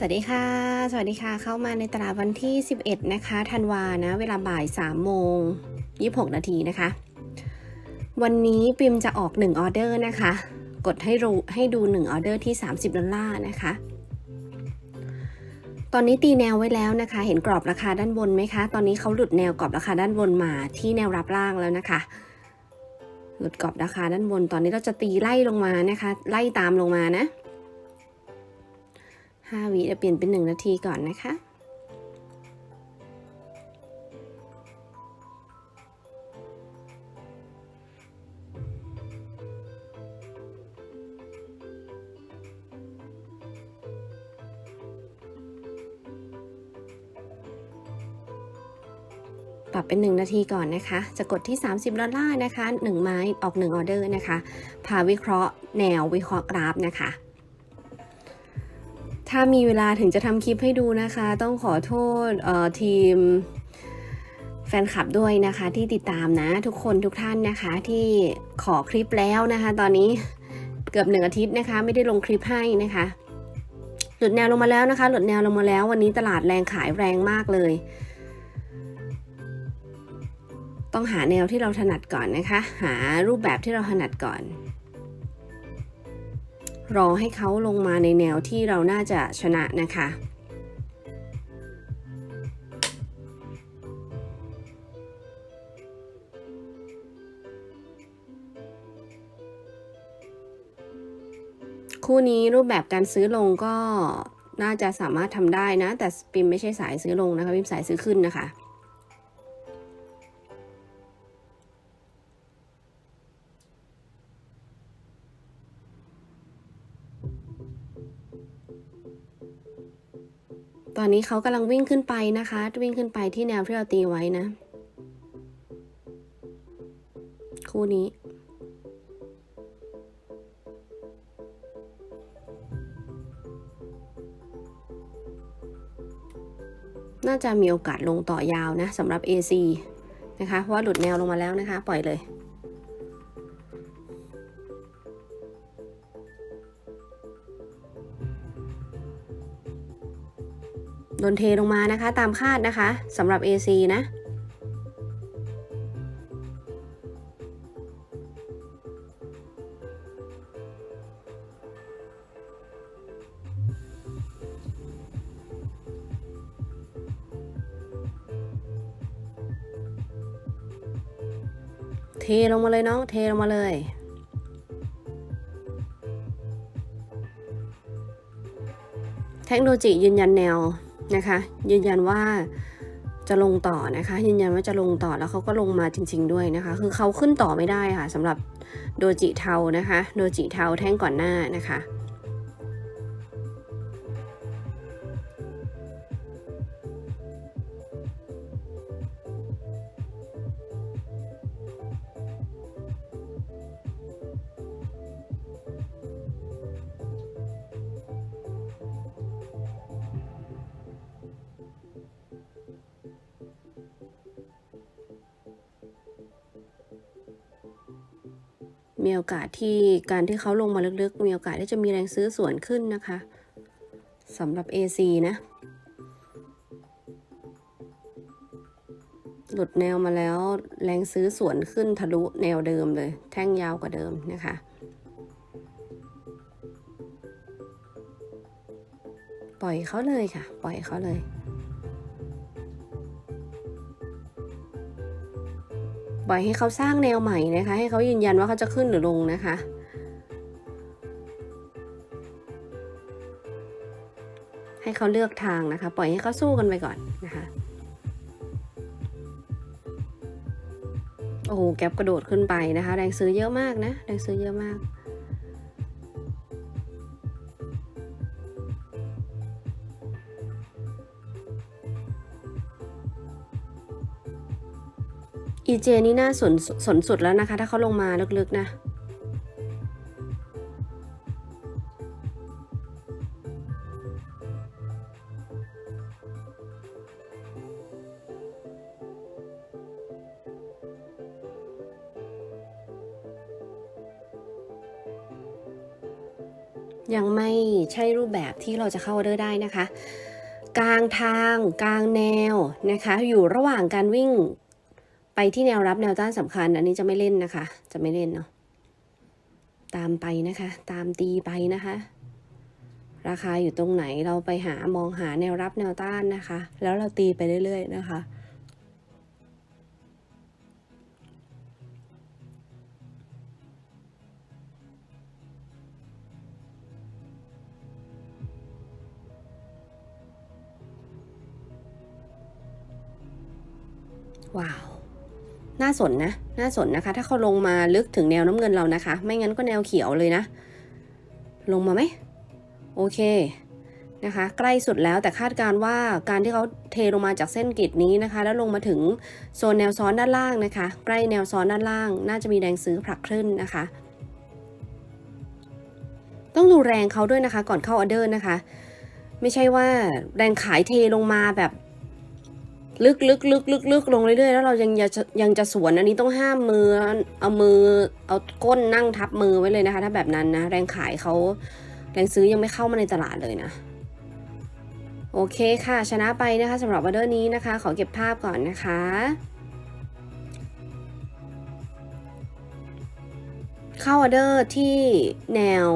สวัสดีค่ะ สวัสดีค่ะ เข้ามาในตลาดวันที่ 11 นะคะธันวานะ เวลาบ่าย3โมง26 นาทีนะคะ วันนี้ปิมจะออก 1 ออเดอร์นะคะ กดให้รู้ให้ดู 1 ออเดอร์ที่ 30 ดอลลาร์นะคะ ตอนนี้ตีแนวไว้แล้วนะคะ เห็นกรอบราคาด้านบนไหมคะ ตอนนี้เขาหลุดแนวกรอบราคาด้านบนมาที่แนวรับล่างแล้วนะคะ หลุดกรอบราคาด้านบน ตอนนี้เราจะตีไล่ลงมานะคะ ไล่ตามลงมานะ 5วิเดี๋ยวเปลี่ยนเป็น 1 นาทีก่อนนะคะปรับเป็น 1 นาทีก่อนนะคะ จะกดที่ 30ดอลลาร์นะคะ 1 ไม้ออก 1 ออเดอร์นะคะ พาวิเคราะห์แนววิเคราะห์กราฟนะคะ ถ้ามีเวลาถึงจะทำคลิปให้ดูนะคะ ต้องขอโทษทีมแฟนคลับด้วยนะคะที่ติดตามนะทุกคนทุกท่านนะคะที่ขอคลิปแล้วนะคะ ตอนนี้เกือบหนึ่งอาทิตย์นะคะ ไม่ได้ลงคลิปให้นะคะหลุดแนวลงมาแล้วนะคะ หลุดแนวลงมาแล้ววันนี้ตลาดแรงขายแรงมากเลย ต้องหาแนวที่เราถนัดก่อนนะคะ หารูปแบบที่เราถนัดก่อน รอให้เขาลงมาในแนวที่เราน่าจะชนะนะคะ คู่นี้รูปแบบการซื้อลงก็น่าจะสามารถทำได้นะ แต่ปิมไม่ใช่สายซื้อลงนะคะ ปิมสายซื้อขึ้นนะคะ ตอนนี้เขากำลังวิ่งขึ้นไปนะคะ วิ่งขึ้นไปที่แนวที่เราตีไว้นะ คู่นี้ น่าจะมีโอกาสลงต่อยาวนะสำหรับ AC นะคะ เพราะว่าหลุดแนวลงมาแล้วนะคะ ปล่อยเลย โดนเทลงมานะคะตามคาดนะคะสำหรับ AC นะเทลงมาเลยน้องเทลงมาเลย เทคโนโลยียืนยันแนว นะคะ ยืนยันว่าจะลงต่อนะคะ ยืนยันว่าจะลงต่อแล้วเขาก็ลงมาจริง ๆ ด้วยนะคะ คือเขาขึ้นต่อไม่ได้ค่ะสำหรับโดจิเทานะคะ โดจิเทาแท่งก่อนหน้านะคะ มีโอกาสที่การที่เขาลงมาลึกๆ มีโอกาสที่จะมีแรงซื้อส่วนขึ้นนะคะสำหรับ AC นะ หลุดแนวมาแล้วแรงซื้อส่วนขึ้นทะลุแนวเดิมเลย แท่งยาวกว่าเดิมนะคะปล่อยเขาเลยค่ะ ปล่อยเขาเลย ปล่อยให้เขาสร้างแนวใหม่นะคะ ให้เขายืนยันว่าเขาจะขึ้นหรือลงนะคะ ให้เขาเลือกทางนะคะ ปล่อยให้เขาสู้กันไปก่อนนะคะโอ้โหแก๊ปกระโดดขึ้นไปนะคะ แรงซื้อเยอะมากนะ แรงซื้อเยอะมาก EJ นี่น่าสนสนสุดแล้วนะคะ ถ้าเขาลงมาลึกๆนะ ยังไม่ใช่รูปแบบที่เราจะเข้าออเดอร์ได้นะคะ กลางทางกลางแนวนะคะ อยู่ระหว่างการวิ่ง ไปที่แนวรับแนวต้านสำคัญ อันนี้จะไม่เล่นนะคะ จะไม่เล่นเนาะตามไปนะคะ ตามตีไปนะคะ ราคาอยู่ตรงไหนเราไปหามองหาแนวรับแนวต้านนะคะ แล้วเราตีไปเรื่อยๆนะคะว้าว น่าสนนะ น่าสนนะคะ ถ้าเขาลงมาลึกถึงแนวน้ำเงินเรานะคะ ไม่งั้นก็แนวเขียวเลยนะ ลงมาไหม โอเคนะคะ ใกล้สุดแล้วแต่คาดการว่าการที่เขาเทลงมาจากเส้นกริดนี้นะคะ แล้วลงมาถึงโซนแนวซ้อนด้านล่างนะคะ ใกล้แนวซ้อนด้านล่าง น่าจะมีแรงซื้อผลักขึ้นนะคะ ต้องดูแรงเขาด้วยนะคะ ก่อนเข้าออเดอร์นะคะ ไม่ใช่ว่าแรงขายเทลงมาแบบ ลึกลึกลึกลึกลึกลงเรื่อยๆแล้วเรายังจะยังจะสวนอันนี้ต้องห้ามมือเอามือเอาก้นนั่งทับมือไว้เลยนะคะ ถ้าแบบนั้นนะ แรงขายเขาแรงซื้อยังไม่เข้ามาในตลาดเลยนะ โอเคค่ะ ชนะไปนะคะสำหรับออเดอร์นี้นะคะ ขอเก็บภาพก่อนนะคะเข้าออเดอร์ที่แนว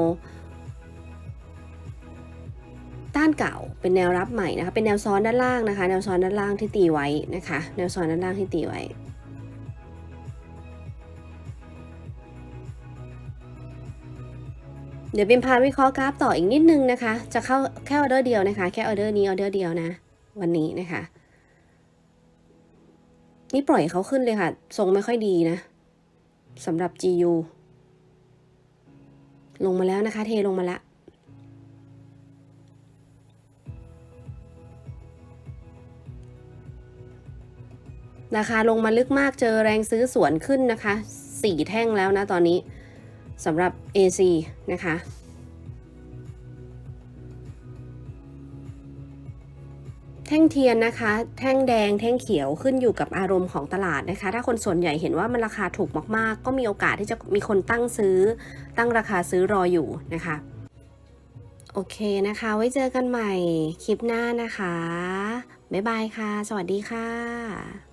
านเก่า เป็นแนวรับใหม่นะคะ เป็นแนวซ้อนด้านล่างนะคะ แนวซ้อนด้านล่างที่ตีไว้นะคะ แนวซ้อนด้านล่างที่ตีไว้เดี๋ยวเป็นพาวิเคราะห์กราฟต่ออีกนิดนึงนะคะ จะเข้าแค่ออเดอร์เดียวนะคะ แค่ออเดอร์นี้ออเดอร์เดียวนะ วันนี้นะคะ นี่ปล่อยเขาขึ้นเลยค่ะ ทรงไม่ค่อยดีนะสำหรับ GU ลงมาแล้วนะคะ เทลงมาแล้ว ราคาลงมาลึกมากเจอแรงซื้อสวนขึ้นนะคะสี่แท่งแล้วนะตอนนี้สำหรับ AC นะคะ แท่งเทียนนะคะ แท่งแดงแท่งเขียวขึ้นอยู่กับอารมณ์ของตลาดนะคะ ถ้าคนส่วนใหญ่เห็นว่ามันราคาถูกมากๆ ก็มีโอกาสที่จะมีคนตั้งซื้อ ตั้งราคาซื้อรออยู่นะคะโอเคนะคะ ไว้เจอกันใหม่คลิปหน้านะคะ บ๊ายบายค่ะ สวัสดีค่ะ